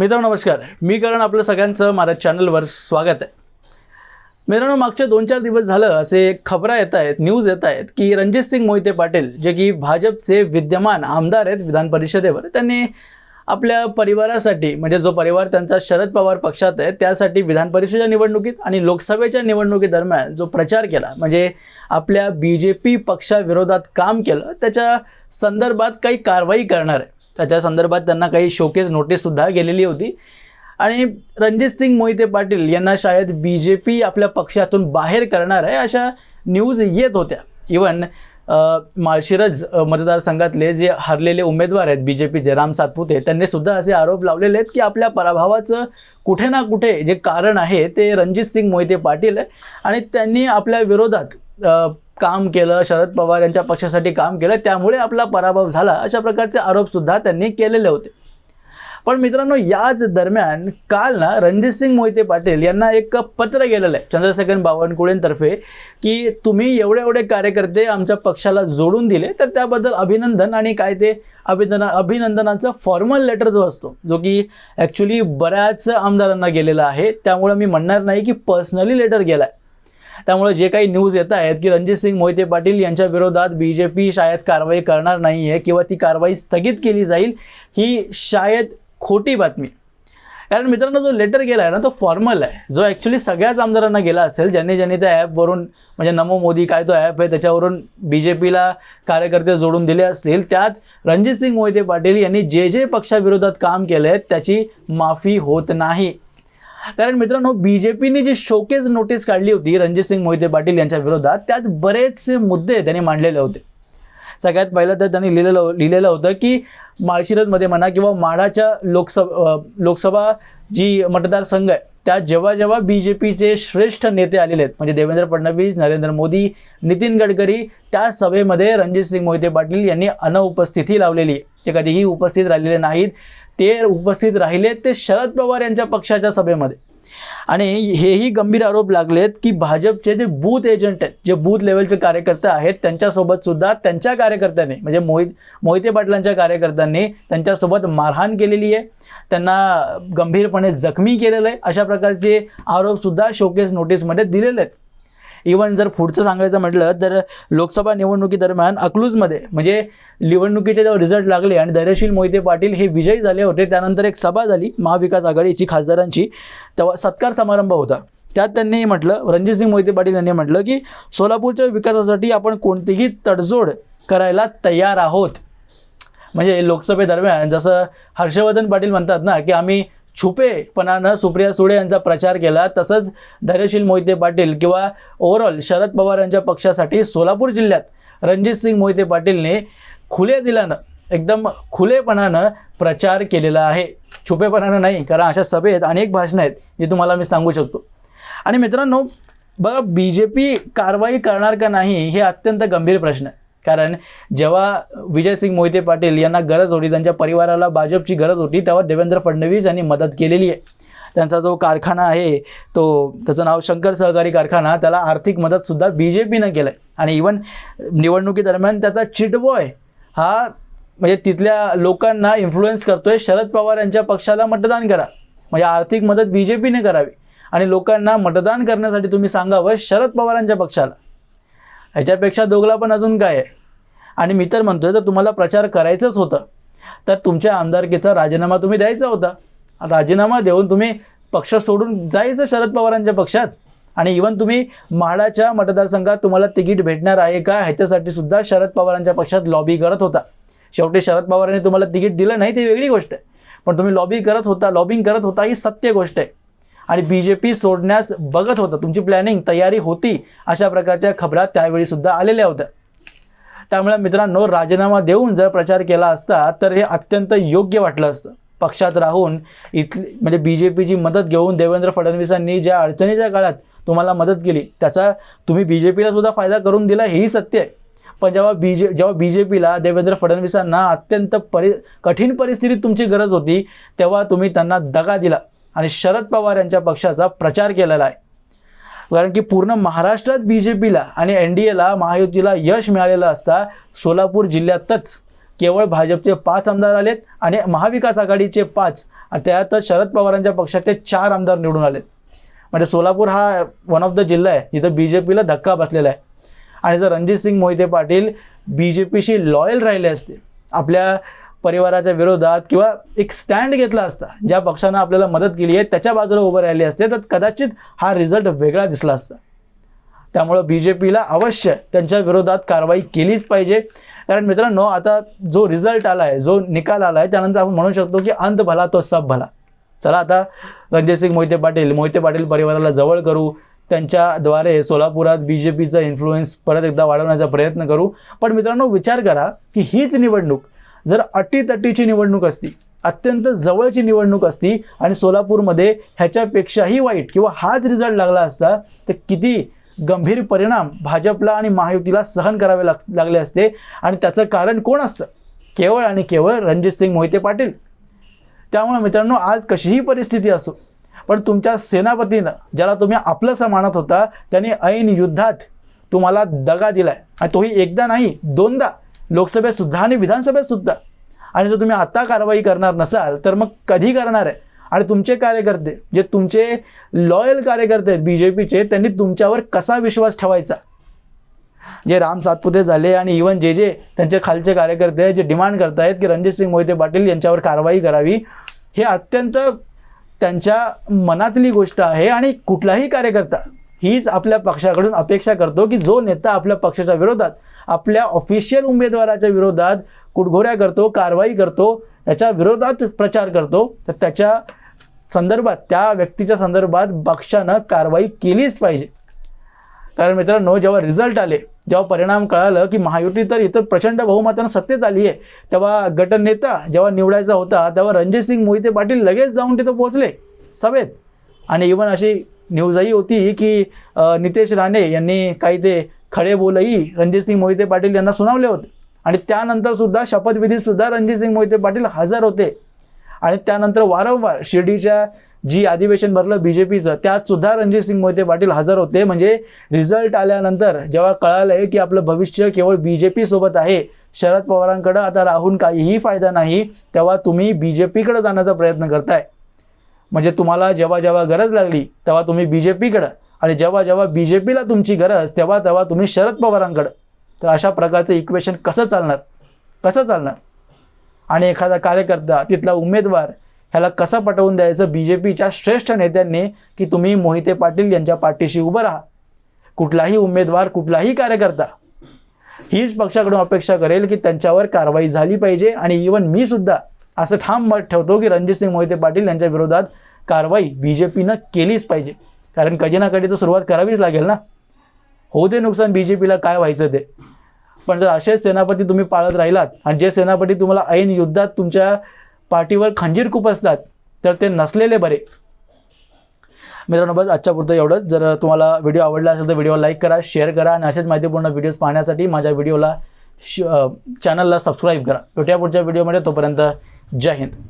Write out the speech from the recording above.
मित्रांनो नमस्कार. मी कारण आपलं सगळ्यांचं माझ्या चॅनलवर स्वागत आहे. मित्रांनो मागच्या दोन चार दिवस झालं असे खबरा येत आहेत न्यूज येत आहेत की रणजित सिंग मोहिते पाटील जे की भाजपचे विद्यमान आमदार आहेत विधान परिषदेवर त्यांनी आपल्या परिवारासाठी म्हणजे जो परिवार त्यांचा शरद पवार पक्षात आहे त्यासाठी विधान परिषदेच्या निवडणुकीत आणि लोकसभेच्या निवडणुकीदरम्यान जो प्रचार केला म्हणजे आपल्या बी जे पी पक्षाविरोधात काम केलं त्याच्या संदर्भात काही कारवाई करणार आहे. त्याच्या संदर्भात त्यांना काही शोकेज नोटीससुद्धा गेलेली होती. आणि रणजित सिंग मोहिते पाटील यांना शायद बी जे पी आपल्या पक्षातून बाहेर करणार आहे अशा न्यूज येत होत्या. इवन माळशिरज मतदारसंघातले जे हरलेले उमेदवार आहेत बी जे पीचे राम सातपुते त्यांनी सुद्धा असे आरोप लावलेले आहेत की आपल्या पराभवाचं कुठे ना कुठे जे कारण आहे ते रणजित सिंग मोहिते पाटील आहे. आणि त्यांनी आपल्या विरोधात काम केलं शरद पवार यांच्या पक्षासाठी काम केलं त्यामुळे आपला पराभव झाला अशा प्रकारचे आरोपसुद्धा त्यांनी केलेले होते. पण मित्रांनो याच दरम्यान काल ना रणजितसिंग मोहिते पाटील यांना एक पत्र गेलेलं आहे चंद्रशेखर बावनकुळेंतर्फे की तुम्ही एवढे एवढे कार्यकर्ते आमच्या पक्षाला जोडून दिले तर त्याबद्दल अभिनंदन आणि काय ते अभिनंदना अभिनंदनाचा फॉर्मल लेटर जो असतो जो की ॲक्च्युली बऱ्याच आमदारांना गेलेला आहे त्यामुळे मी म्हणणार नाही की पर्सनली लेटर गेला आहे त्यामुळे जे काही न्यूज येत आहेत की रणजित सिंग मोहिते पाटील यांच्या विरोधात बी जे पी शायद कारवाई करणार नाही आहे किंवा ती कारवाई स्थगित केली जाईल ही शायद खोटी बातमी. कारण मित्रांनो जो लेटर गेला आहे ना तो फॉर्मल आहे. जो ॲक्च्युली सगळ्याच आमदारांना गेला असेल ज्यांनी ज्यांनी त्या ॲपवरून म्हणजे नमो मोदी काय तो ॲप आहे त्याच्यावरून बी जे पीला कार्यकर्ते जोडून दिले असतील त्यात रणजित सिंग मोहिते पाटील यांनी जे जे पक्षाविरोधात काम केलं आहे त्याची माफी होत नाही. कारण मित्रांनो बी जे पीने जी शोकेज नोटीस काढली होती रणजित सिंग मोहिते पाटील यांच्या विरोधात त्यात बरेचसे मुद्दे त्यांनी मांडलेले होते. सगळ्यात पहिलं तर त्यांनी लिहिलेलं लिहिलेलं होतं की माळशिरसमध्ये म्हणा किंवा माढाच्या लोकसभा लोकसभा जी मतदारसंघ आहे त्यात जेव्हा जेव्हा बी जे पीचे श्रेष्ठ नेते आलेले आहेत म्हणजे देवेंद्र फडणवीस नरेंद्र मोदी नितीन गडकरी त्या सभेमध्ये रणजित सिंग मोहिते पाटील यांनी अनुपस्थिती लावलेली आहे. ते कधीही उपस्थित राहिलेले नाहीत. ते उपस्थित राहिले ते शरद पवार यांच्या पक्षाच्या सभेमध्ये. आणि हेही गंभीर आरोप लागलेत की भाजपचे जे बूथ एजंट आहेत जे बूथ लेवलचे कार्यकर्ते आहेत त्यांच्यासोबत सुद्धा त्यांच्या कार्यकर्त्यांनी म्हणजे मोहित मोहिते पाटलांच्या कार्यकर्त्यांनी त्यांच्यासोबत मारहाण केलेली आहे. त्यांना गंभीरपणे जखमी केलेलं आहे. अशा प्रकारचे आरोपसुद्धा शोकेस नोटीसमध्ये दिलेले आहेत. इवन जर पुढचं सांगायचं म्हटलं तर लोकसभा निवडणुकीदरम्यान अकलूजमध्ये म्हणजे निवडणुकीचे जेव्हा रिझल्ट लागले आणि धैर्यशील मोहिते पाटील हे विजयी झाले होते त्यानंतर एक सभा झाली महाविकास आघाडीची खासदारांची तेव्हा सत्कार समारंभ होता. त्यात त्यांनी म्हटलं रणजित सिंग मोहिते पाटील यांनी म्हटलं की सोलापूरच्या विकासासाठी आपण कोणतीही तडजोड करायला तयार आहोत. म्हणजे लोकसभेदरम्यान जसं हर्षवर्धन पाटील म्हणतात ना की आम्ही छुपेपणानं सुप्रिया सुळे यांचा प्रचार केला. तसंच धैर्यशील मोहिते पाटील किंवा ओव्हरऑल शरद पवार यांच्या पक्षासाठी सोलापूर जिल्ह्यात रणजित सिंग मोहिते पाटीलने खुले दिल्यानं एकदम खुलेपणानं प्रचार केलेला आहे. छुपेपणानं नाही कारण अशा सभेत अनेक भाषणं आहेत जी तुम्हाला मी सांगू शकतो. आणि मित्रांनो बघा बी जे पी कारवाई करणार का नाही हे अत्यंत गंभीर प्रश्न आहे. कारण जेव्हा विजयसिंग मोहिते पाटील यांना गरज होती त्यांच्या परिवाराला भाजपची गरज होती तेव्हा देवेंद्र फडणवीस यांनी मदत केलेली आहे. त्यांचा जो कारखाना आहे तो त्याचं नाव शंकर सहकारी कारखाना त्याला आर्थिक मदतसुद्धा बी जे पीनं केलं आहे आणि इवन निवडणुकीदरम्यान त्याचा चिटबॉय हा म्हणजे तिथल्या लोकांना इन्फ्लुएन्स करतोय. शरद पवार यांच्या पक्षाला मतदान करा. म्हणजे आर्थिक मदत बी जे पीने करावी. आणि लोकांना मतदान करण्यासाठी तुम्ही सांगावं शरद पवारांच्या पक्षाला. ह्याच्यापेक्षा दोघला पण अजून काय आहे? आणि मी तर म्हणतोय जर तुम्हाला प्रचार करायचंच होतं तर तुमच्या आमदारकीचा राजीनामा तुम्ही द्यायचा होता. राजीनामा देऊन तुम्ही पक्ष सोडून जायचं शरद पवारांच्या पक्षात. आणि इवन तुम्ही म्हाडाच्या मतदारसंघात तुम्हाला तिकीट भेटणार आहे का ह्याच्यासाठी सुद्धा शरद पवारांच्या पक्षात लॉबी करत होता. शेवटी शरद पवारांनी तुम्हाला तिकीट दिलं नाही ती वेगळी गोष्ट आहे. पण तुम्ही लॉबी करत होता लॉबिंग करत होता ही सत्य गोष्ट आहे. आणि बी जे पी सोडण्यास बघत होतं. तुमची प्लॅनिंग तयारी होती. अशा प्रकारच्या खबरा त्यावेळी सुद्धा आलेल्या होत्या. त्यामुळे मित्रांनो राजीनामा देऊन जर प्रचार केला असता तर हे अत्यंत योग्य वाटलं असतं. पक्षात राहून इथली म्हणजे बी जे पीची मदत घेऊन देवेंद्र फडणवीसांनी ज्या अडचणीच्या काळात तुम्हाला मदत केली त्याचा तुम्ही बी जे पीला सुद्धा फायदा करून दिला हेही सत्य आहे. पण जेव्हा बी जे जेव्हा बी जे पीला देवेंद्र फडणवीसांना अत्यंत परि कठीण परिस्थितीत तुमची गरज होती तेव्हा तुम्ही त्यांना दगा दिला. आणि शरद पवार यांच्या पक्षाचा प्रचार केलेला आहे. कारण की पूर्ण महाराष्ट्रात बी जे पीला आणि एन डी एला महायुतीला यश मिळालेलं असता सोलापूर जिल्ह्यातच केवळ भाजपचे पाच आमदार आलेत आणि महाविकास आघाडीचे पाच आणि त्यातच शरद पवारांच्या पक्षाचे चार आमदार निवडून आलेत. म्हणजे सोलापूर हा वन ऑफ द जिल्हा आहे. जिथं बी जे पीला धक्का बसलेला आहे. आणि जर Ranjit Singh Mohite Patil B J पीशी loyal राहिले असते आपल्या परिवाराच्या विरोधात किंवा एक स्टँड घेतला असता ज्या पक्षानं आपल्याला मदत केली आहे त्याच्या बाजूला उभं राहिले असते तर कदाचित हा रिझल्ट वेगळा दिसला असता. त्यामुळं बी जे पीला अवश्य त्यांच्या विरोधात कारवाई केलीच पाहिजे. कारण मित्रांनो आता जो रिझल्ट आला आहे जो निकाल आला आहे त्यानंतर आपण म्हणू शकतो की अंत भला तो सब भला. चला आता रणजितसिंग मोहिते पाटील मोहिते पाटील परिवाराला जवळ करू. त्यांच्याद्वारे सोलापुरात बी जे पीचा इन्फ्लुएन्स परत एकदा वाढवण्याचा प्रयत्न करू. पण मित्रांनो विचार करा की हीच निवडणूक जर अटीतटीची निवडणूक असती अत्यंत जवळची निवडणूक असती आणि सोलापूरमध्ये ह्याच्यापेक्षाही वाईट किंवा हाच रिझल्ट लागला असता तर किती गंभीर परिणाम भाजपला आणि महायुतीला सहन करावे लाग लागले असते आणि त्याचं कारण कोण असतं? केवळ आणि केवळ रणजितसिंग मोहिते पाटील. त्यामुळे मित्रांनो आज कशीही परिस्थिती असो पण तुमच्या सेनापतीनं ज्याला तुम्ही आपलंसं मानत होता त्याने ऐन युद्धात तुम्हाला दगा दिलाय. आणि तोही एकदा नाही दोनदा. लोकसभेत सुद्धा आणि विधानसभेत सुद्धा. आणि जर तुम्ही आता कारवाई करणार नसाल तर मग कधी करणार आहे? आणि तुमचे कार्यकर्ते जे तुमचे लॉयल कार्यकर्ते आहेत बी जे पीचे त्यांनी तुमच्यावर कसा विश्वास ठेवायचा? जे राम सातपुते झाले आणि इवन जे जे त्यांचे खालचे कार्यकर्ते आहेत जे डिमांड करतायत की रणजित सिंग मोहिते पाटील यांच्यावर कारवाई करावी हे अत्यंत त्यांच्या मनातली गोष्ट आहे आणि कुठलाही कार्यकर्ता हीच आपल्या पक्षाकडून अपेक्षा करतो की जो नेता आपल्या पक्षाच्या विरोधात आपल्या ऑफिशियल उमेदवाराच्या विरोधात कुटघोऱ्या करतो कारवाई करतो त्याच्या विरोधात प्रचार करतो तर त्याच्या संदर्भात त्या व्यक्तीच्या संदर्भात पक्षानं कारवाई केलीच पाहिजे. कारण मित्रांनो जेव्हा रिझल्ट आले जेव्हा परिणाम कळालं की महायुती तर इथं प्रचंड बहुमतानं सत्तेत आली आहे तेव्हा गटनेता जेव्हा निवडायचा होता तेव्हा रणजित सिंग मोहिते पाटील लगेच जाऊन तिथं पोहोचले सभेत. आणि इवन अशी न्यूजही होती की नितेश राणे यांनी काही ते खडे बोलही रणजित सिंग मोहिते पाटील यांना सुनावले होते. आणि त्यानंतर सुद्धा शपथविधीत रणजित सिंग मोहिते पाटील हजर होते. आणि त्यानंतर वारंवार शिर्डीच्या जी अधिवेशन भरलं बी जे पीचं त्यात सुद्धा रणजित सिंग मोहिते पाटील हजर होते. म्हणजे रिझल्ट आल्यानंतर जेव्हा कळालं आहे की आपलं भविष्य केवळ बी जे पीसोबत आहे शरद पवारांकडं आता राहून काहीही फायदा नाही तेव्हा तुम्ही बी जे पीकडे जाण्याचा प्रयत्न करताय. म्हणजे तुम्हाला जेव्हा जेव्हा गरज लागली तेव्हा तुम्ही बी जे पीकडं आणि जेव्हा जेव्हा बी जे पीला तुमची गरज तेव्हा तेव्हा तुम्ही शरद पवारांकडं. तर अशा प्रकारचं इक्वेशन कसं चालणार? कसं चालणार? आणि एखादा कार्यकर्ता तिथला उमेदवार ह्याला कसा पटवून द्यायचं बी जे पीच्या श्रेष्ठ नेत्यांनी की तुम्ही मोहिते पाटील यांच्या पाठीशी उभं राहा? कुठलाही उमेदवार कुठलाही कार्यकर्ता हीच पक्षाकडून अपेक्षा करेल की त्यांच्यावर कारवाई झाली पाहिजे आणि इवन मी सुद्धा असं ठाम मत ठेवतो की रणजितसिंग मोहिते पाटील यांच्या विरोधात कारवाई बी जे पीनं केलीच पाहिजे. कारण कधी ना कधी तर सुरुवात करावीच लागेल ना. होऊ दे नुकसान बी जे पीला काय व्हायचं ते. पण जर असेच सेनापती तुम्ही पाळत राहिलात आणि जे सेनापती तुम्हाला ऐन युद्धात तुमच्या पाठीवर खंजीर खूप असतात तर ते नसलेले बरे. मित्रांनो बस आजच्या पुरतं एवढंच. जर तुम्हाला व्हिडिओ आवडला असेल तर व्हिडिओला लाईक करा शेअर करा आणि असेच माहितीपूर्ण व्हिडिओज पाहण्यासाठी माझ्या व्हिडिओला श चॅनलला सबस्क्राईब करा. भेटूया पुढच्या व्हिडिओमध्ये. तोपर्यंत जय हिंद